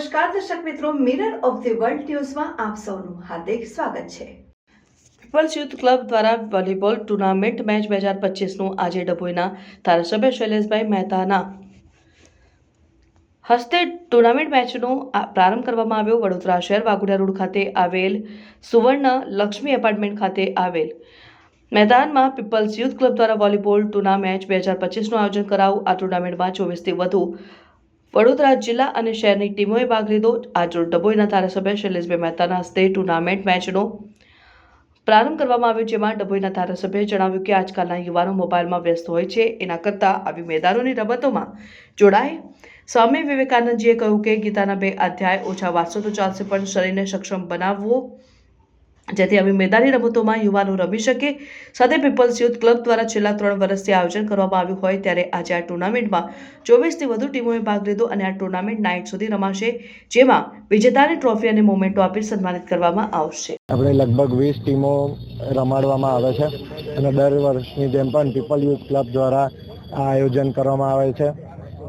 નમસ્કાર, દર્શક મિત્રો મિરર ઓફ ધી વર્લ્ડ ન્યૂઝમાં આપ સૌનું હાર્દિક સ્વાગત છે. પીપલ્સ યુથ ક્લબ દ્વારા વોલીબોલ ટુર્નામેન્ટ મેચ બે હજાર પચીસનું આજે ડભોઈના ધારાસભ્ય શૈલેષભાઈ મહેતાના હસ્તે ટુર્નામેન્ટ મેચનો પ્રારંભ કરવામાં આવ્યો. વડોદરા શહેર વાઘોડિયા રોડ ખાતે આવેલ સુવર્ણ લક્ષ્મી એપાર્ટમેન્ટ ખાતે આવેલ. મેદાનમાં પીપલ્સ યુથ ક્લબ દ્વારા વોલીબોલ ટુર્ના મેચ બે હજાર પચીસનું આયોજન કરાવું. આ ટુર્નામેન્ટમાં ચોવીસથી વધુ વડોદરા જિલ્લા અને શહેરની ટીમોએ ભાગ લીધો. આજરોજ ડભોઈના ધારાસભ્ય શૈલેષભાઈ મહેતાના હસ્તે ટુર્નામેન્ટ મેચનો પ્રારંભ કરવામાં આવ્યો, જેમાં ડભોઈના ધારાસભ્યએ જણાવ્યું કે આજકાલના યુવાનો મોબાઈલમાં વ્યસ્ત હોય છે. એના કરતાં આવી મેદાનોની રમતોમાં જોડાય. સ્વામી વિવેકાનંદજીએ કહ્યું કે ગીતાના બે અધ્યાય ઓછા વાંચો તો ચાલશે, પણ શરીરને સક્ષમ બનાવવો જેથી આવી મેદાની રમતોમાં યુવાનો રમી શકે. સાથે પીપલ્સ યુથ ક્લબ દ્વારા છેલ્લા ત્રણ વર્ષથી આયોજન કરવામાં આવ્યું હોય ત્યારે આજે આ ટુર્નામેન્ટમાં ચોવીસથી વધુ ટીમોએ ભાગ લીધો અને આ ટુર્નામેન્ટ નાઇટ સુધી રમાશે, જેમાં વિજેતાને ટ્રોફી અને મોમેન્ટો આપી સન્માનિત કરવામાં આવશે. આપણે લગભગ વીસ ટીમો રમાડવામાં આવે છે અને દર વર્ષની જેમ પણ પીપલ યુથ ક્લબ દ્વારા આ આયોજન કરવામાં આવે છે.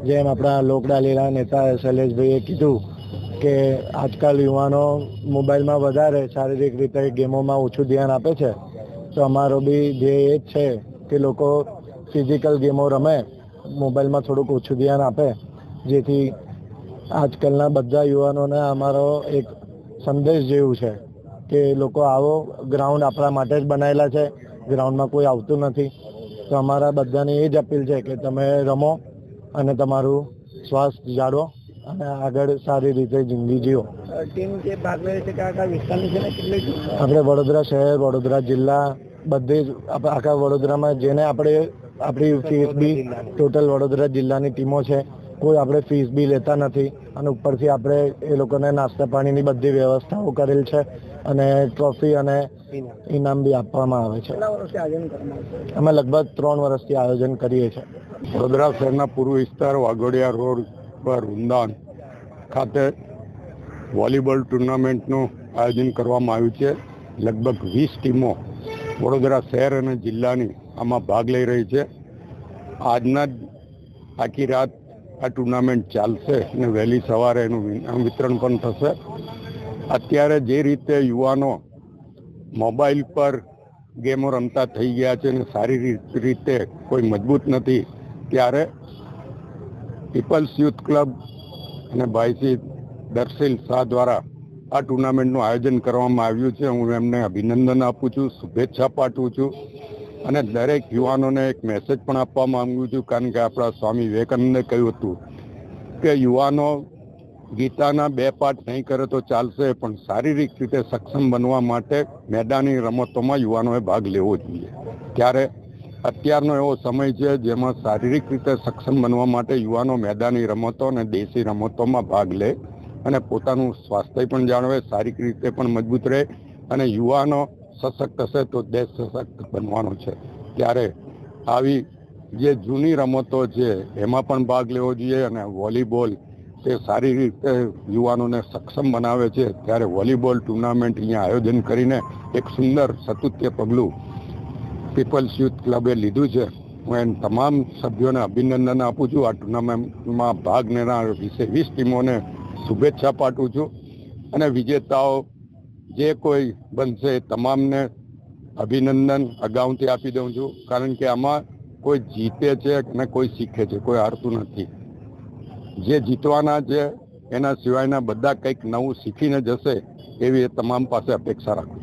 જેમ આપણા લોકડાલીના નેતા શૈલેષભાઈએ કીધું કે આજકાલ યુવાનો મોબાઈલમાં વધારે શારીરિક રીતે ગેમોમાં ઓછું ધ્યાન આપે છે. તો અમારો બી ધ્યેય એ જ છે કે લોકો ફિઝિકલ ગેમો રમે, મોબાઈલમાં થોડુંક ઓછું ધ્યાન આપે. જેથી આજકાલના બધા યુવાનોને અમારો એક સંદેશ જેવું છે કે લોકો આવો ગ્રાઉન્ડ આપણા માટે જ બનાવેલા છે ગ્રાઉન્ડમાં કોઈ આવતું નથી. તો અમારા બધાની એ જ અપીલ છે કે તમે રમો અને તમારું સ્વાસ્થ્ય જાળવો. અને આગળ સારી રીતે જિંદગી જીવો ટીમ જે ભાગ લે છે કે આખા વિસ્તારની છે ને કેટલી આપણે વડોદરા શહેર વડોદરા જિલ્લા બધી જ આખા વડોદરામાં જેને આપણે આપણી ફીસ બી ટોટલ વડોદરા જિલ્લાની ટીમો છે કોઈ આપણે ફીસ બી લેતા નથી. અને ઉપરથી આપણે એ લોકોને નાસ્તા પાણીની બધી વ્યવસ્થાઓ કરેલ છે અને ટ્રોફી અને ઇનામ બી આપવામાં આવે છે? અમે લગભગ ત્રણ વર્ષથી આયોજન કરીએ છીએ. વડોદરા શહેરના પૂર્વ વિસ્તાર વાઘોડિયા રોડ પર વૃંદાવન ખાતે વોલીબોલ ટુર્નામેન્ટનું આયોજન કરવામાં આવ્યું છે. લગભગ વીસ ટીમો વડોદરા શહેર અને જિલ્લાની આમાં ભાગ લઈ રહી છે. આજના જ આખી રાત આ ટુર્નામેન્ટ ચાલશે અને વહેલી સવારે એનું વિતરણ પણ થશે. અત્યારે જે રીતે યુવાનો મોબાઈલ પર ગેમો રમતા થઈ ગયા છે અને સારી રીતે કોઈ મજબૂત નથી, ત્યારે પીપલ્સ યુથ ક્લબ અને ભાઈસી દર્શિલ શાહ દ્વારા આ ટુર્નામેન્ટનું આયોજન કરવામાં આવ્યું છે. હું એમને અભિનંદન આપું છું, શુભેચ્છા પાઠવું છું અને દરેક યુવાનોને એક મેસેજ પણ આપવા માંગુ છું, કારણ કે આપણા સ્વામી વિવેકાનંદે કહ્યું હતું કે યુવાનો ગીતાના બે પાઠ નહીં કરે તો ચાલશે, પણ શારીરિક રીતે સક્ષમ બનવા માટે મેદાની રમતોમાં યુવાનોએ ભાગ લેવો જોઈએ. ત્યારે અત્યારનો એવો સમય છે જેમાં શારીરિક રીતે સક્ષમ બનવા માટે યુવાનો મેદાની રમતો અને દેશી રમતોમાં ભાગ લે અને પોતાનું સ્વાસ્થ્ય પણ જાળવે, શારીરિક રીતે પણ મજબૂત રહે અને યુવાનો સશક્ત હશે તો દેશ સશક્ત બનવાનો છે. ત્યારે આવી જે જૂની રમતો છે એમાં પણ ભાગ લેવો જોઈએ અને વોલીબોલ તે સારી રીતે યુવાનોને સક્ષમ બનાવે છે. ત્યારે વોલીબોલ ટુર્નામેન્ટ અહીંયા આયોજન કરીને એક સુંદર સતુત્ય પગલું પીપલ્સ યુથ ક્લબે લીધું છે. હું એમ તમામ સભ્યોને અભિનંદન આપું છું. આ ટુર્નામેન્ટમાં ભાગ લેનાર વિશે વીસ ટીમોને શુભેચ્છા પાઠવું છું. અને વિજેતાઓ જે કોઈ બનશે તમામને અભિનંદન અગાઉથી આપી દઉં છું. કારણ કે આમાં કોઈ જીતે છે અને કોઈ શીખે છે, કોઈ હારતું નથી. જે જીતવાના છે એના સિવાયના બધા કંઈક નવું શીખીને જશે એવી એ તમામ પાસે અપેક્ષા રાખું